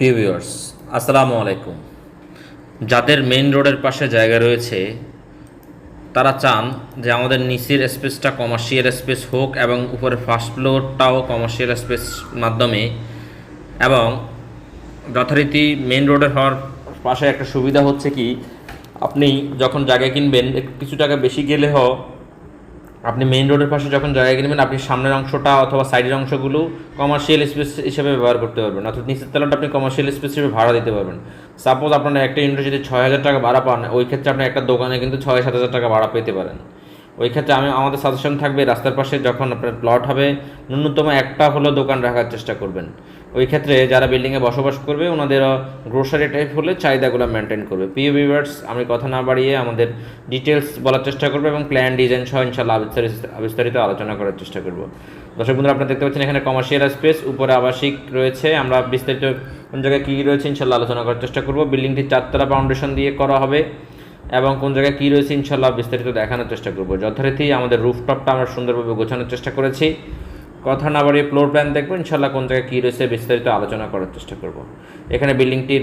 প্রিয় ভিউয়ার্স, আসসালামু আলাইকুম। যাদের মেইন রোডের পাশে জায়গা রয়েছে, তারা চান যে আমাদের নিচের স্পেসটা কমার্শিয়াল স্পেস হোক এবং উপরে ফার্স্ট ফ্লোরটাও কমার্শিয়াল স্পেস মাধ্যমে এবং যথারীতি মেইন রোডের হওয়ার পাশে একটা সুবিধা হচ্ছে কি, আপনি যখন জায়গা কিনবেন কিছু টাকা বেশি গেলে হ আপনি মেইন রোডের পাশে যখন জায়গা কিনবেন, আপনি সামনের অংশটা অথবা সাইডের অংশগুলো কমার্শিয়াল স্পেস হিসেবে ব্যবহার করতে পারবেন। অর্থাৎ নিচের তলাটা আপনি কমার্শিয়াল স্পেস হিসেবে ভাড়া দিতে পারবেন। সাপোজ আপনার একটা ইউনিটে যদি ছয় হাজার টাকা ভাড়া পান, ওই ক্ষেত্রে আপনি একটা দোকানে কিন্তু ছয় সাত হাজার টাকা ভাড়া পেতে পারেন। ওই ক্ষেত্রে আমি, আমাদের সাজেশন থাকবে রাস্তার পাশে যখন আপনার প্লট হবে, ন্যূনতম একটা হলো দোকান রাখার চেষ্টা করবেন। ওই ক্ষেত্রে যারা বিল্ডিংয়ে বসবাস করবে ওনাদের গ্রোসারি টাইপ হলে চাহিদাগুলো মেনটেন করবে। প্রিয় ভিউয়ার্স আমি কথা না বাড়িয়ে আমাদের ডিটেলস বলার চেষ্টা করব এবং প্ল্যান ডিজাইন সহ ইনশাল্লাহ বিস্তারিত আলোচনা করার চেষ্টা করব। দর্শক বন্ধুরা, আপনারা দেখতে পাচ্ছেন এখানে কমার্শিয়াল স্পেস উপরে আবাসিক রয়েছে। আমরা বিস্তারিত কোন জায়গায় কী রয়েছে ইনশাল্লাহ আলোচনা করার চেষ্টা করব। বিল্ডিংটি চারতলা ফাউন্ডেশন দিয়ে করা হবে। এবং কোন জায়গায় কী রয়েছে ইনশাল্লাহ বিস্তারিত দেখানোর চেষ্টা করব। যথারীতি আমাদের রুফটপটা আমরা সুন্দরভাবে গোছানোর চেষ্টা করেছি। কথা না বাড়িয়ে ফ্লোর প্ল্যান দেখব ইনশাল্লাহ কোন জায়গায় কী রয়েছে বিস্তারিত আলোচনা করার চেষ্টা করব। এখানে বিল্ডিংটির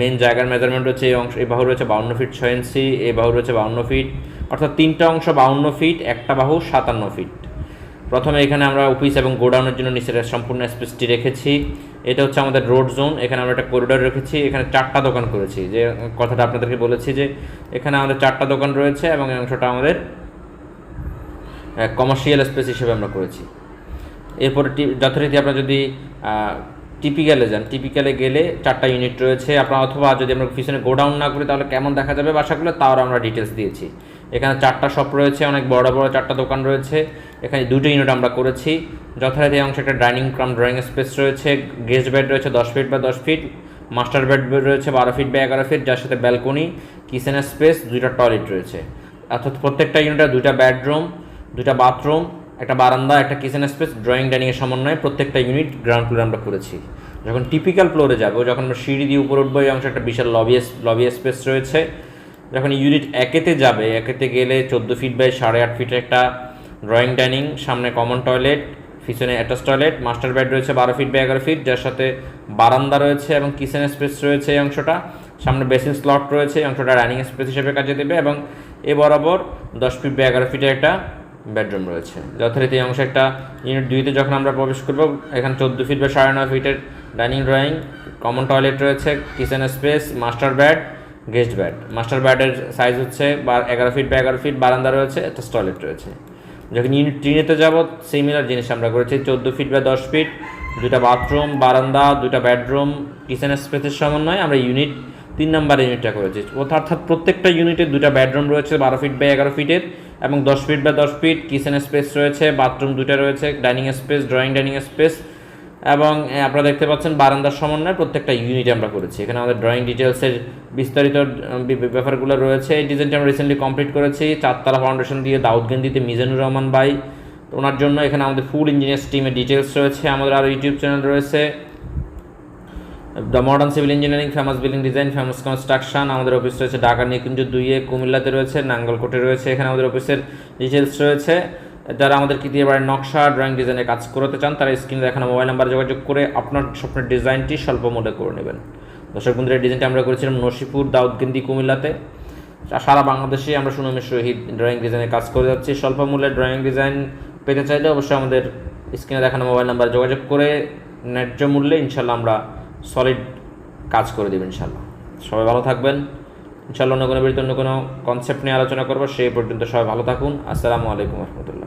মেন জায়গার মেজারমেন্ট রয়েছে, এই অংশ, এই বাহু রয়েছে বাউন্ন ফিট ছয় ইঞ্চি এই বাহু রয়েছে বাউন্ন ফিট অর্থাৎ তিনটা অংশ বাউন্ন ফিট একটা বাহু সাতান্ন ফিট প্রথমে এখানে আমরা অফিস এবং গোডাউনের জন্য নিচের সম্পূর্ণ স্পেসটি রেখেছি। এটা হচ্ছে আমাদের রোড জোন এখানে আমরা একটা করিডোর রেখেছি, এখানে চারটা দোকান করেছি। যে কথাটা আপনাদেরকে বলেছি যে, এখানে আমাদের চারটা দোকান রয়েছে এবং এই অংশটা আমাদের কমার্শিয়াল স্পেস হিসেবে আমরা করেছি। এরপরে যথারীতি আপনারা যদি টিপিক্যালে যান টিপিক্যালে গেলে চারটা ইউনিট রয়েছে। আপনার অথবা যদি আমরা পিছনে গোডাউন না করি তাহলে কেমন দেখা যাবে? বাসাগুলো তাও আমরা ডিটেলস দিয়েছি। এখানে চারটা শপ রয়েছে, অনেক বড় বড় চারটা দোকান রয়েছে। এখানে দুটো ইউনিট আমরা করেছি। যথারীতি অংশে একটা ডাইনিং ক্রাম ড্রয়িং স্পেস রয়েছে গেস্ট বেড রয়েছে দশ ফিট বা দশ ফিট মাস্টার বেড রয়েছে বারো ফিট বা এগারো ফিট যার সাথে ব্যালকনি কিচেনের স্পেস দুইটা টয়লেট রয়েছে। অর্থাৎ প্রত্যেকটা ইউনিটে দুইটা বেডরুম দুইটা বাথরুম একটা বারান্দা, একটা কিচেন স্পেস ড্রয়িং ডাইনিংয়ের সমন্বয়ে প্রত্যেকটা ইউনিট গ্রাউন্ড ফ্লোরে আমরা করেছি। যখন টিপিক্যাল ফ্লোরে যাব, যখন আমরা সিঁড়ি দিয়ে উপর উঠবো, এই অংশে একটা বিশাল লবি লবি স্পেস রয়েছে। যখন ইউনিট একেতে যাবে। একেতে গেলে চোদ্দ ফিট বাই সাড়ে আট ফিটের একটা ড্রয়িং ডাইনিং সামনে কমন টয়লেট পিছনে অ্যাটাচ টয়লেট মাস্টার বেড রয়েছে বারো ফিট বাই এগারো ফিট যার সাথে বারান্দা রয়েছে এবং কিচেন স্পেস রয়েছে এই অংশটা। সামনে বেসিন স্লট রয়েছে, এই অংশটা ডাইনিং স্পেস হিসেবে কাজে দেবে এবং এ বরাবর দশ ফিট বাই এগারো ফিটের একটা বেডরুম রয়েছে। যথারীতি এই অংশে একটা ইউনিট দুইতে যখন আমরা প্রবেশ করব, এখানে চোদ্দ ফিট বা সাড়ে নয় ফিটের ডাইনিং ড্রয়িং কমন টয়লেট রয়েছে kitchen space master bed guest bed master বেডের সাইজ হচ্ছে বা এগারো ফিট বা এগারো ফিট বারান্দা রয়েছে, একটা টয়লেট রয়েছে। যখন ইউনিট টিনেতে যাব সিমিলার জিনিস আমরা করেছি, চোদ্দ ফিট বা দশ ফিট দুটা বাথরুম বারান্দা দুটা বেডরুম কিচেন স্পেসের সমন্বয়ে আমরা ইউনিট তিন নম্বর ইউনিটটা করেছি। অর্থাৎ প্রত্যেকটা ইউনিটে দুটা বেডরুম রয়েছে, বারো ফিট বা এগারো ফিটের এবং দশ ফিট বা দশ ফিট কিচেন স্পেস রয়েছে বাথরুম দুটা রয়েছে dining space drawing dining space এবং আপনারা দেখতে পাচ্ছেন বারান্দার সমন্বয়ে প্রত্যেকটা ইউনিট আমরা করেছি। এখানে আমাদের ড্রয়িং ডিটেলসের বিস্তারিত ব্যাপারগুলো রয়েছে। এই ডিজাইনটা আমরা রিসেন্টলি কমপ্লিট করেছি। চারতলা ফাউন্ডেশন দিয়ে দাউদগঞ্জিতে মিজানুর রহমান ভাই। ওনার জন্য এখানে আমাদের ফুল ইঞ্জিনিয়ার্স টিমের ডিটেলস রয়েছে। আমাদের আরও ইউটিউব চ্যানেল রয়েছে। The modern civil engineering famous building design famous construction আমাদের অফিস রয়েছে ঢাকা নিকুঞ্জ দুইয়ে, কুমিল্লাতে রয়েছে, নাঙ্গলকোটে রয়েছে। এখানে আমাদের অফিসের ডিটেলস রয়েছে। যারা আমাদের কৃতি এবার নকশা ড্রয়িং ডিজাইনের কাজ করতে চান, তারা স্ক্রিনে দেখানো মোবাইল নাম্বার যোগাযোগ করে আপনার স্বপ্নের ডিজাইনটি স্বল্প মূল্যে করে নেবেন। দর্শক বন্ধুরা ডিজাইনটি আমরা করেছিলাম নসিপুর দাউদগিন্দি কুমিল্লাতে। সারা বাংলাদেশে আমরা সুনামের শহীদ ড্রয়িং ডিজাইনের কাজ করে যাচ্ছি। স্বল্প মূল্যে ড্রয়িং ডিজাইন পেতে চাইলে অবশ্যই আমাদের স্ক্রিনে দেখানো মোবাইল নাম্বার যোগাযোগ করে ন্যায্য মূল্যে ইনশাল্লাহ আমরা সলিড কাজ করে দেবেন ইনশাল্লাহ। সবাই ভালো থাকবেন। ইনশাল্লাহ অন্য কোনো বিরুদ্ধে অন্য কোনো কনসেপ্ট নিয়ে আলোচনা করব, সেই পর্যন্ত সবাই ভালো থাকুন। আসসালামু আলাইকুম রহমতুল্লাহ।